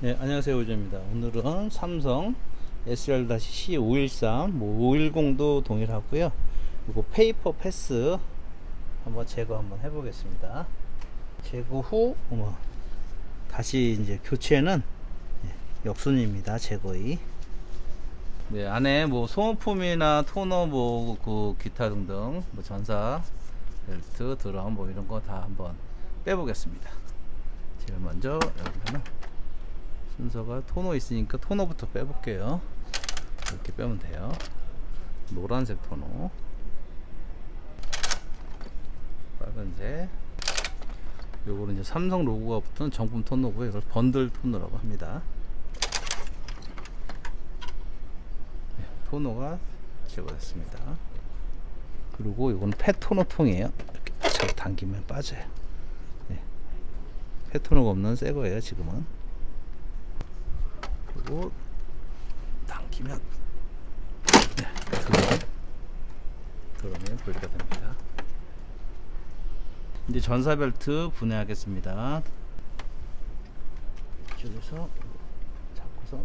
네, 안녕하세요. 오전입니다. 오늘은 삼성 SR-C513, 뭐 510도 동일하고요. 그리고 페이퍼 패스 한번 제거 한번 해보겠습니다. 제거 후, 어머, 다시 이제 교체는 네, 역순입니다. 제거이. 네, 안에 뭐 소모품이나 토너, 뭐 그 기타 등등, 뭐 전사 벨트, 드럼 뭐 이런 거 다 한번 빼보겠습니다. 제일 먼저 여기는 순서가 토너 있으니까 토너부터 빼볼게요. 이렇게 빼면 돼요. 노란색 토너, 빨간색. 요거는 이제 삼성 로고가 붙은 정품 토너고요. 이걸 번들 토너라고 합니다. 네, 토너가 제거됐습니다. 그리고 이건 페토너 통이에요. 이렇게 잘 당기면 빠져요. 네. 페토너가 없는 새 거예요, 지금은. 그리고 당기면 네, 드럼이 분리가 됩니다. 이제 전사 벨트 분해하겠습니다. 이쪽에서 잡고서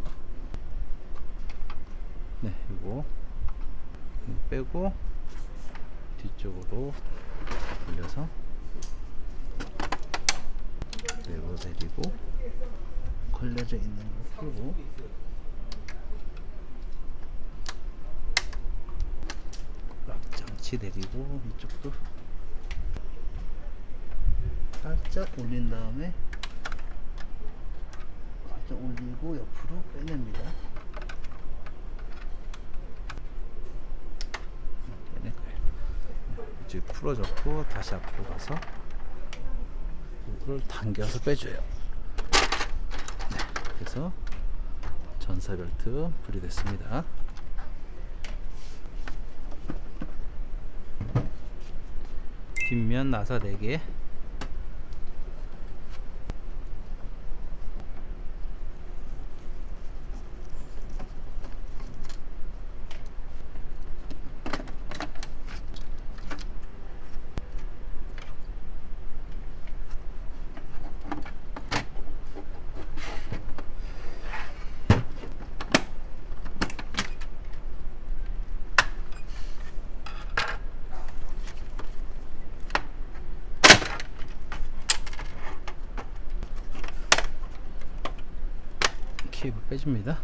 네, 이거 빼고 뒤쪽으로 돌려서 내고 내리고 걸려져 있는 거 풀고 락장치 내리고 이쪽도 살짝 올린 다음에 살짝 올리고 옆으로 빼냅니다. 빼낼 거예요. 이제 풀어졌고 다시 앞으로 가서 이걸 당겨서 빼줘요. 그래서 전사 벨트 분리됐습니다. 뒷면 나사 4개 빼줍니다.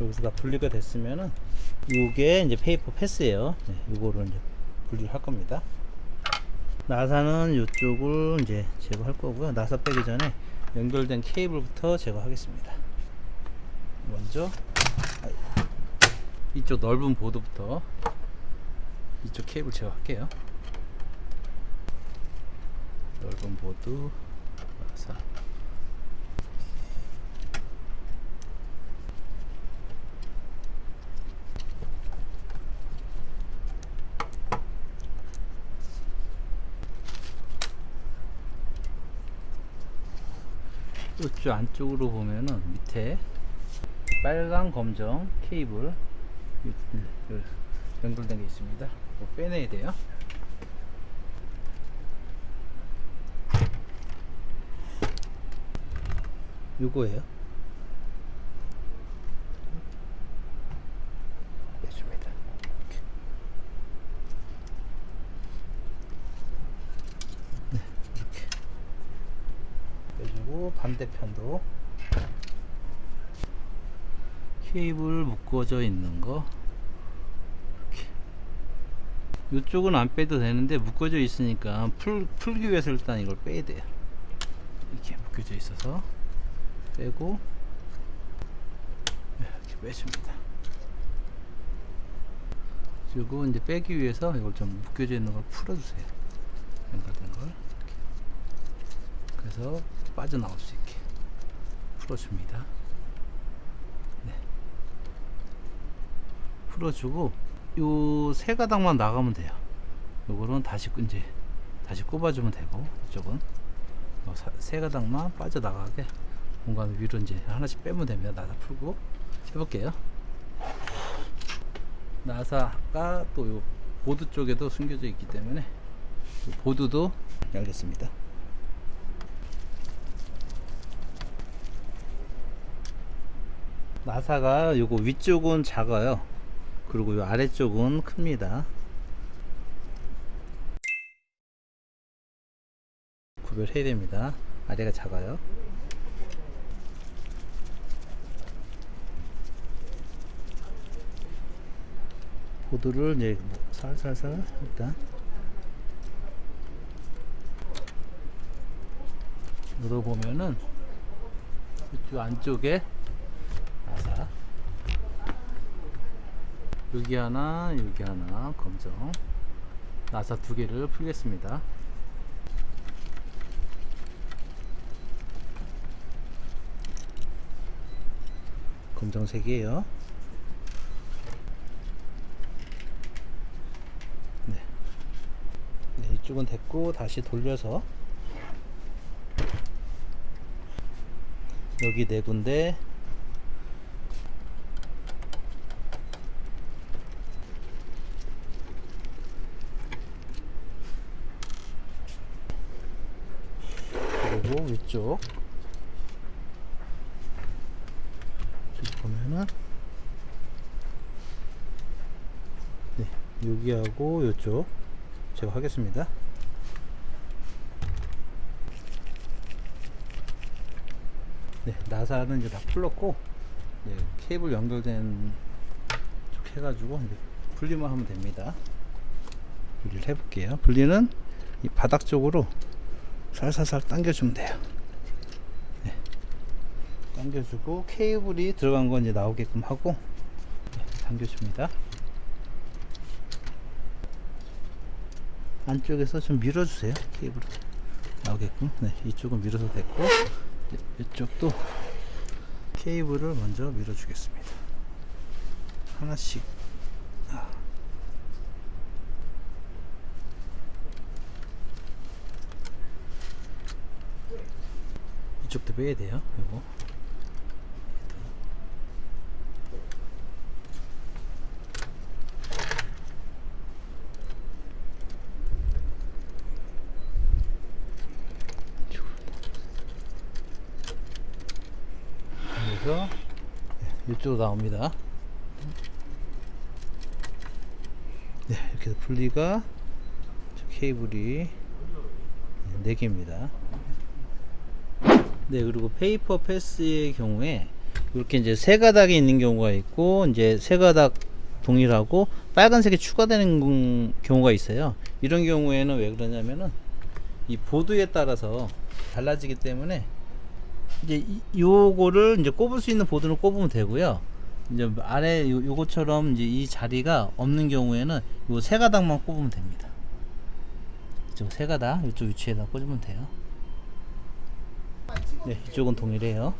여기서 다 분리가 됐으면은 요게 이제 페이퍼 패스예요. 네, 요거를 이제 분리를 할 겁니다. 나사는 이쪽을 이제 제거할 거고요. 나사 빼기 전에 연결된 케이블부터 제거하겠습니다. 먼저 이쪽 넓은 보드부터 이쪽 케이블 제거할게요. 넓은 보드 나사 이쪽 안쪽으로 보면은 밑에 빨간 검정 케이블 연결된 게 있습니다. 이거 빼내야 돼요. 요거예요. 빼줍니다. 이렇게. 네, 이렇게. 빼주고 반대편도 케이블 묶어져 있는 거 이렇게 이쪽은 안 빼도 되는데 묶어져 있으니까 풀, 풀기 위해서 일단 이걸 빼야 돼요 이렇게 묶여져 있어서 빼고 네, 이렇게 빼줍니다 그리고 이제 빼기 위해서 이걸 좀 묶여져 있는 걸 풀어주세요. 연결된 걸. 그래서 빠져나올 수 있게 풀어줍니다. 네. 풀어주고 요 세 가닥만 나가면 돼요. 요거는 다시 끄- 이제 다시 꼽아주면 되고 이쪽은 세 가닥만 빠져나가게 공간 위로 이제 하나씩 빼면 됩니다. 나사 풀고 해볼게요. 나사가 또 요 보드 쪽에도 숨겨져 있기 때문에 요 보드도 열겠습니다. 나사가 요거 위쪽은 작아요. 그리고 요 아래쪽은 큽니다. 구별해야 됩니다. 아래가 작아요. 보드를 이제 뭐 살살살 일단 눌러보면은 이쪽 안쪽에 나사 여기 하나 여기 하나 검정. 나사 두 개를 풀겠습니다. 검정 세 개요. 네. 네 이쪽은 됐고 다시 돌려서. 여기 네 군데 그리고 위쪽. 쭉 보면은. 네 여기하고 이쪽 제가 하겠습니다. 네 나사는 이제 다 풀렀고 네, 케이블 연결된 쪽 해가지고 이제 분리만 하면 됩니다. 분리를 해볼게요. 분리는 이 바닥 쪽으로 살살살 당겨주면 돼요. 네. 당겨주고 케이블이 들어간 건 이제 나오게끔 하고 네, 당겨줍니다. 안쪽에서 좀 밀어주세요. 케이블 나오게끔. 네, 이쪽은 밀어서 됐고 이- 이쪽도 케이블을 먼저 밀어주겠습니다. 하나씩. 이쪽도 빼야 돼요. 이거. 그래서 네, 이쪽으로 나옵니다. 네, 이렇게 해서 분리가 저 케이블이 4개입니다. 네, 그리고 페이퍼 패스의 경우에 이렇게 이제 세 가닥이 있는 경우가 있고 이제 세 가닥 동일하고 빨간색이 추가되는 경- 경우가 있어요. 이런 경우에는 왜 그러냐면은 이 보드에 따라서 달라지기 때문에 이제 이- 요거를 이제 꼽을 수 있는 보드를 꼽으면 되고요. 이제 아래 요, 요것처럼 이제 이 자리가 없는 경우에는 요 세 가닥만 꼽으면 됩니다. 이쪽 세 가닥 이쪽 위치에다 꽂으면 돼요. 네, 이쪽은 동일해요.